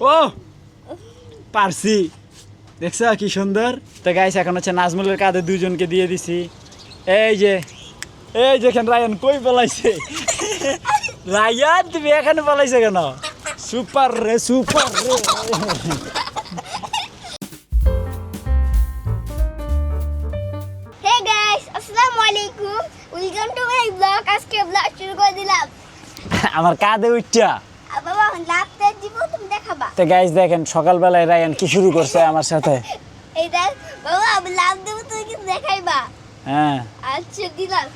ও পারছি। দেখছ কি সুন্দর? তো গাইস এখন হচ্ছে নাজমুলের কাঁধে দুজনকে দিয়ে দিছি। এই যে এই যেখান রায়ান কই পলাইছে? রায়ান তুমি এখানে পলাইছে কেন? সুপার রে সুপার রে। আমার কাঁধে আর বাবা লাভটা তুমি তো গাইস দেখেন সকালবেলায় রায়ান কি শুরু করছে আমার সাথে? এই দেখ বাবা আমি লাভ দেবো তুমি কিন্তু দেখাইবা। হ্যাঁ। আচ্ছা দিলাম।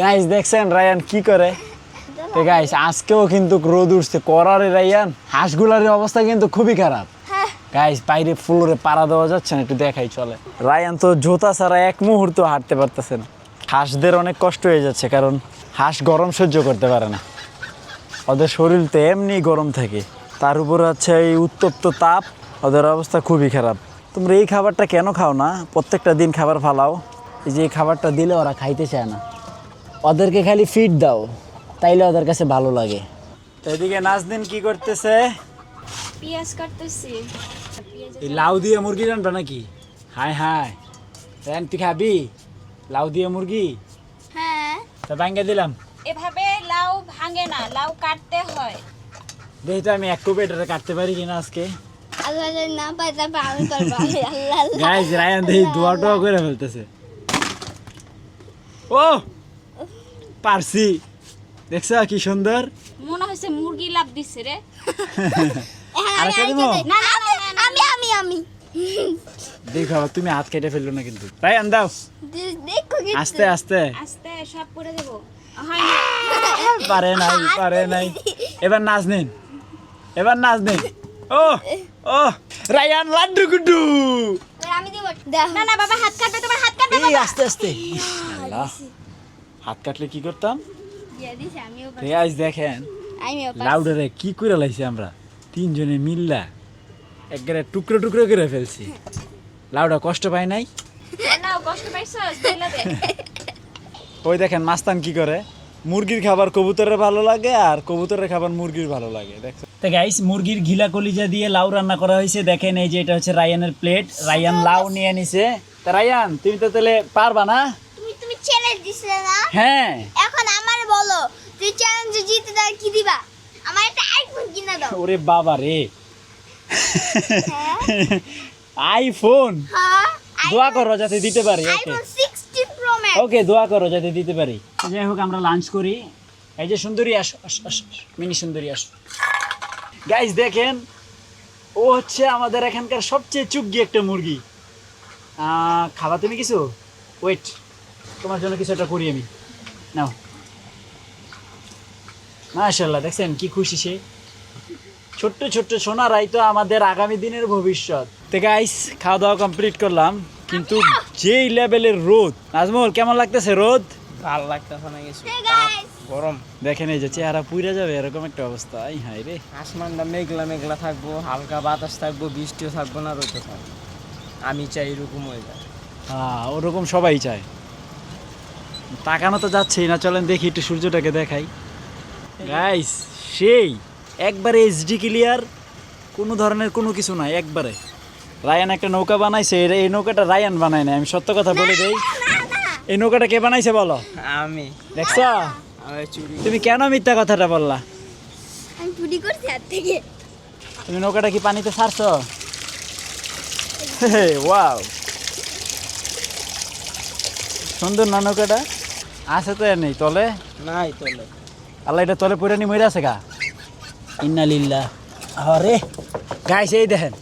গাইস দেখছেন রায়ান কি করে? তো গাইস আজকেও কিন্তু রোদ উঠছে। করারে রায়ান হাঁসগুলার অবস্থা কিন্তু খুবই খারাপ। হ্যাঁ। গাইস বাইরে ফ্লোরে পাড়া দেওয়া যাচ্ছে না একটু দেখাই চলে। রায়ান তো জোতা ছাড়া এক মুহূর্ত হাঁটতে পারতেছে না। হাঁসদের অনেক কষ্ট হয়ে যাচ্ছে কারণ হাঁস গরম সহ্য করতে পারে না। ওদের শরীর তো এমনি গরম থাকে। তার উপর হচ্ছে এই উত্তপ্ত তাপ ওদের অবস্থা খুবই খারাপ। তোমরা এই খাবারটা কেন খাও না? প্রত্যেকটা দিন খাবার ফালাও। এই যে এই খাবারটা দিলে ওরা খাইতে চায় না। ওদেরকে খালি ফিড দাও তাইলে ওদের কাছে ভালো লাগে। এদিকে নাজদিন কি করতেছে? পেঁয়াজ কাটতেছি। এই লাউ দিয়ে মুরগি রানবে নাকি? হাই হাই রান তুই খাবি? লাউ দিয়ে মুরগি? হ্যাঁ। তা ভাঙ্গে দিলাম। ভাঙে না লাউ কাটতে হয়। দেখি তো আমি এক কোপ এটা কাটতে পারি কিনা আজকে। আল্লাহ যদি না পাই তারপর আমি করব। আল্লাহ আল্লাহ গাইজ রায়ান দেখি দোয়া টোয়া করে ফেলতেছে। ও পারছি। দেখছ কি সুন্দর? মনে হয়েছে মুরগি লাভ দিছে রে। আর আমি আরেকটা। না, আমি আমি আমি দেখো তুমি হাত কেটে ফেলল না কিন্তু। রায়ান দাও। দেখো কিন্তু। আস্তে আস্তে। আস্তে সব করে দেবো। পারে নাই পারে নাই। এবার নাচ নিন। এবার নাচ নিন। ও ও রায়ান লাড্ডু গুড্ডু। আমি দেবো। দেখো না না বাবা হাত কাটবে তোমার হাত কাটবে এই আস্তে আস্তে। হাত কাটলে কি করতাম। রেয়াজ দেখেন। লাউডারে কি করে লাইছি আমরা? তিনজনে মিল্লা একবারে টুকরো টুকরো করে ফেলছি। লাউডা কষ্ট পায় নাই? না কষ্ট পাইছো ওই দেখেন মাস্তান কি করে? মুরগির খাবার কবুতরের ভালো লাগে আর কবুতরের খাবার মুরগির ভালো লাগে দেখছ তো গাইস মুরগির ঘিলা কলিজা দিয়ে লাউ রান্না করা হয়েছে। দেখেন এই যে এটা হচ্ছে রায়ানের প্লেট রায়ান লাউ নিয়ে নিছে। তা রায়ান তুমি তো তাহলে পারবা না? তুমি তুমি চ্যালেঞ্জ দিছিলে না? হ্যাঁ। এখন আমার বলো তুই চ্যালেঞ্জ জিতে তাহলে কি দিবা? আমার একটা আইফোন কিনে দাও। ওরে বাবা রে। হ্যাঁ। আইফোন হ্যাঁ দোয়া করো যাতে দিতে পারি ওকে আইফোন 16 প্রো ম্যাক্স ওকে দোয়া করো যাতে দিতে পারি যাই হোক আমরা লাঞ্চ করি। এই যে সুন্দরী আসো আসো আসো মিনি সুন্দরী আসো। গাইস দেখেন ও হচ্ছে আমাদের এখানকার সবচেয়ে চুগ্গি একটা মুরগি। খাবা তুমি কিছু? ওয়েট তোমার জন্য কিছু একটা করি আমি। নাও। মাশাল্লাহ দেখছেন কি খুশি সে? ছোট্ট ছোট্ট সোনারাই তো আমাদের আগামী দিনের ভবিষ্যৎ। তো গাইস খাওয়া দাওয়া কমপ্লিট করলাম। কিন্তু যেই লেভেলের রোদ নাজমুল কেমন লাগতেছে রোদ? ভালো লাগতেছে না কিছু। গরম। দেখেন এই যে চেহারা পুইরা যাবে এরকম একটা অবস্থা। আই হাই রে। আসমানটা মেঘলা মেঘলা থাকব হালকা বাতাস থাকব বৃষ্টিও থাকব না রোদও থাকব আমি চাই এরকম হয়ে যায় হ্যাঁ ওরকম সবাই চায়। তাকানো তো যাচ্ছেই না চলেন দেখি একটু সূর্যটাকে দেখাই। গাইস সেই একবারে এইচডি ক্লিয়ার কোনো ধরনের কোনো কিছু নাই একবারে। রায়ান একটা নৌকা বানাইছে এই নৌকাটা রায়ান বানায় না আমি সত্য কথা বলে দেই। এই নৌকাটা কে বানাইছে বলো? আমি। দেখছ? তুমি কেন মিথ্যা কথাটা বললা? আমি চুরি করছি হাত থেকে। তুমি নৌকাটা কি পানিতে ছাড়ছ ওয়াও। সুন্দর না নৌকাটা? আছে তো এর নেই তলে? নাই তলে। আল্লাহ এটা তলে পড়ে নি মরে আছে গা। ইন্না লিল্লা আরে গাইস এই দেখেন।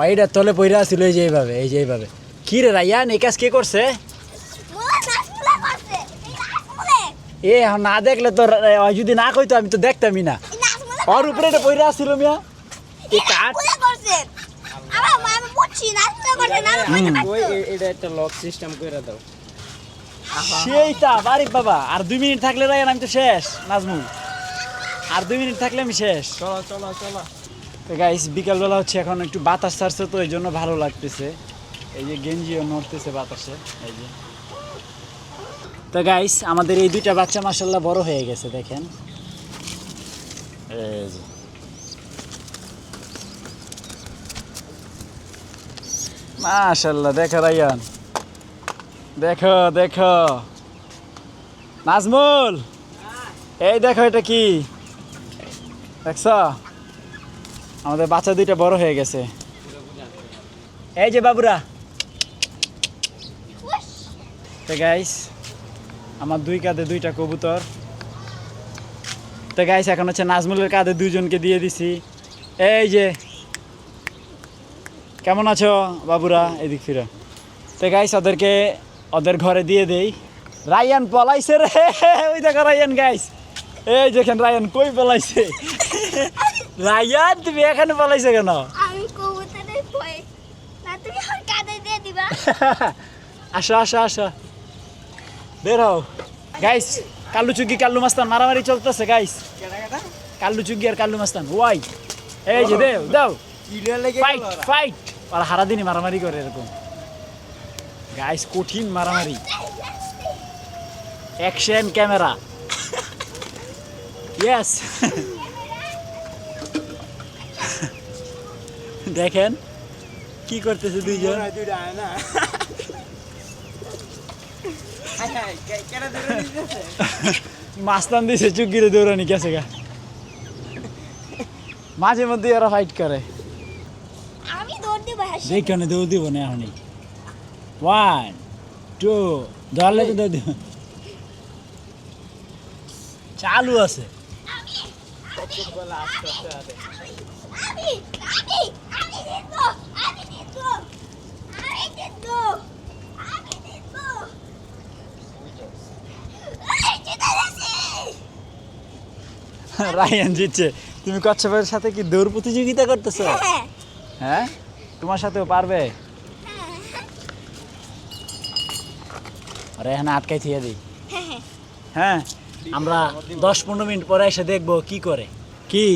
পাইটা তলে পড়ে আছিল এই যে এইভাবে এই যে এইভাবে। কি রে রাইয়ান এই কাজ কে করছে? এ না দেখলে তো যদি না কইতো আমি তো দেখতামই না। ওর উপরে এটা পড়ে আসছিল মিয়া। এই সেইটা বাড়ি বাবা আর দুই মিনিট থাকলে রায়ান আমি তো শেষ নাজমুল। আর দুই মিনিট থাকলে আমি শেষ। চলো চলো চলো। তো গাইস বিকালবেলা হচ্ছে এখন একটু বাতাস ছাড়ছে তো এই জন্য ভালো লাগতেছে। এই যে গেঞ্জিও নড়তেছে বাতাসে, এই যে। তো গাইস আমাদের এই দুইটা বাচ্চা মাসাল্লাহ বড় হয়ে গেছে, দেখেন। এই মাশাল্লাহ দেখো রায়ন। দেখো দেখো। নাজমুল! এই দেখো এটা কি? দেখছ? আমাদের বাচ্চা দুইটা বড় হয়ে গেছে। এই যে বাবুরা। তো গাইস আমার দুই কাঁধে দুইটা কবুতর। তো গাইস এখন হচ্ছে নাজমুলের কাঁধে দুজনকে দিয়ে দিছি। এই যে। কেমন আছো বাবুরা? এদিক ফিরে। তো গাইস ওদেরকে ওদের ঘরে দিয়ে দেই। রায়ান পলাইছে রে। ওই দেখো রায়ান গাইস এই দেখেন রায়ান কই পলাইছে। রায়ান তুমি এখানে পলাইছে কেন? আমি কবুতরের ভয়ে। না তুমি আমার কাঁধে দিয়ে দিবা। আসো আসো আসো। বের হও। গাইস কাল্লু চুগি কাল্লু মাস্তান মারামারি চলতেছে গাইস কাল্লু চুগি আর কাল্লু মাস্তান ওয়াই। এই যে দেও দাও। ফাইট ফাইট আর হারা দিনই মারামারি করে এরকম। গাইস কঠিন মারামারি। অ্যাকশন ক্যামেরা ইয়েস দেখেন কি করতেছে দুইজন মাস্তান দিছে চুকিরে দৌড়ানি গেছে গা মাঝে মধ্যে ওরা ফাইট করে আমি দৌড় দিব হাসি যেখানে দৌড় দিব না এখনই ওয়ান টু ধরলে তো দৌড় দিব চালু আছে আমি আমি আমি গেছি রায়ান জিতছে। তুমি কচ্ছপের সাথে কি দৌড় প্রতিযোগিতা করতেছো? হ্যাঁ? হ্যাঁ তোমার সাথেও পারবে? এখানে আটকাই থিয়ে দিই। হ্যাঁ আমরা দশ পনেরো মিনিট পরে এসে দেখব কি করে। কি?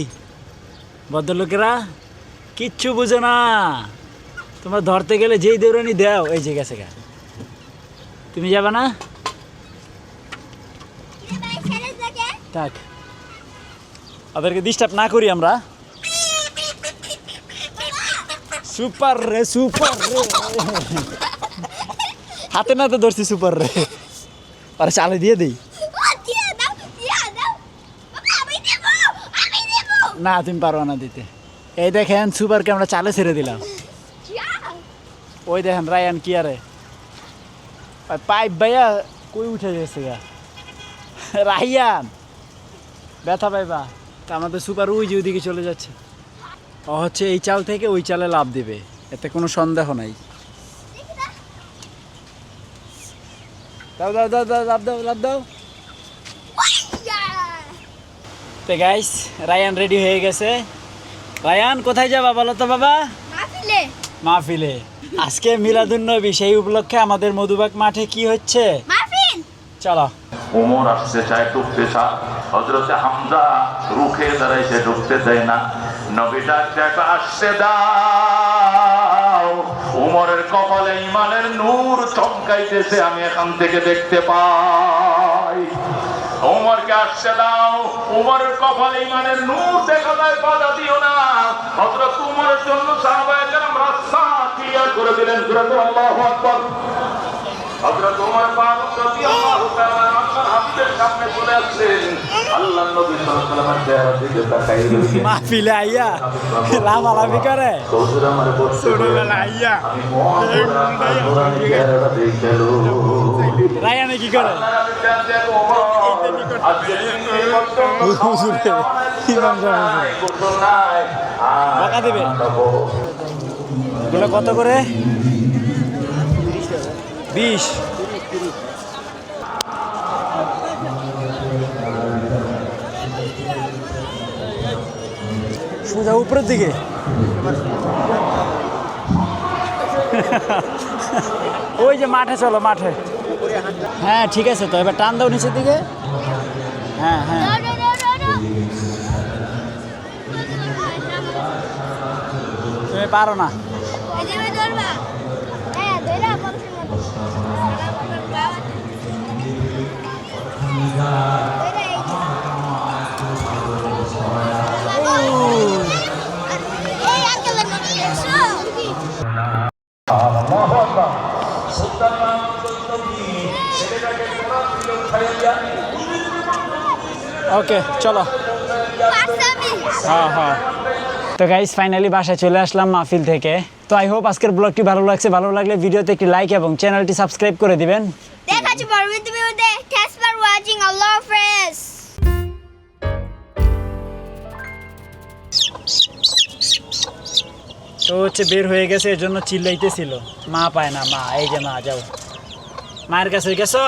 ভদ্রলোকেরা? কিচ্ছু বুঝো না। তোমরা ধরতে গেলে যেই দৌড়ানি দাও, এই যে গেছে গা। তুমি যাবে না? থাক। ওদেরকে ডিস্টার্ব না করি আমরা। সুপার রে সুপার রে। হাতে নাতে ধরছি সুপার রে। আর চালে দিয়ে দিই। না, তুমি পারো না দিতে। এই দেখেন সুপারকে আমরা চালে ছেড়ে দিলাম। ওই দেখেন রায়ান কি আরে পাইপ ভাইয়া কই উঠে গেছে গা? রায়ান! ব্যথা পাইবা। তা আমাদের সুপার ওই যে ওইদিকে চলে যাচ্ছে। ও হচ্ছে এই চাল থেকে ওই চালে লাভ দিবে। এতে কোনো সন্দেহ নাই। দাও দাও দাও দাও লাভ দাও লাভ দাও। তো গাইস রায়ান রেডি হয়ে গেছে। রায়ান কোথায় যাবা বলো তো বাবা? মাফিলে মাহফিলে। আজকে মিলাদুন্নবী সেই উপলক্ষে আমাদের মধুবাগ মাঠে কি হচ্ছে? মাফিন চলো। ওমর আসতে চায় ঢুকতে চায় হজরতে হামজা রুখে দাঁড়াইছে ঢুকতে দেয় না। নবী ডাক ডাক আসতে দাও। উমরের কপালে ইমানের নূর চমকাইতেছে আমি এখান থেকে দেখতে পাই আসতে দাও। উমরের কপালে ইমানের নূর দেখা যায় বাধা দিও না। হজরত উমরের জন্য সাহাবায়ে কেরাম রাস্তা ক্লিয়ার করে দিলেন। সুরাত আল্লাহু আকবার। হযরত উমর ফারুক রাদিয়াল্লাহু তাআলা আনহুর হাবিবের সামনে চলে আসলেন আল্লাহর নবী সাল্লাল্লাহু আলাইহি দিকে তাকাই মাহফিলে আইয়া লাফালাফি করে। হুজুর আমার বলতে আইয়া আমি মহব্বত চেহারাটা দেখে লো রায়ানে কি করে? হুজুরে, ইমাম সাহেব হুজুরে। বকা দিবে। কত করে? বিশ। সোজা উপরের দিকে। ওই যে মাঠে চলো মাঠে। হ্যাঁ ঠিক আছে তো এবার টান দাও নিচের দিকে। হ্যাঁ হ্যাঁ। তুমি পারো না। এই ওকে চলো। হ্যাঁ হ্যাঁ। তো গাইস ফাইনালি বাসায় চলে আসলাম মাহফিল থেকে। তো আই হোপ আজকের ব্লগটি ভালো লাগছে। ভালো লাগলে ভিডিওতে একটি লাইক এবং চ্যানেলটি সাবস্ক্রাইব করে দিবেন। দেখা হচ্ছে পরবর্তী ভিডিওতে। থ্যাঙ্কস ফর ওয়াচিং আল্লাহ হাফেজ তো হচ্ছে বের হয়ে গেছে এর জন্য চিল্লাইতেছিল। মা পায় না মা এই যে মা যাও। মায়ের কাছে গেছো?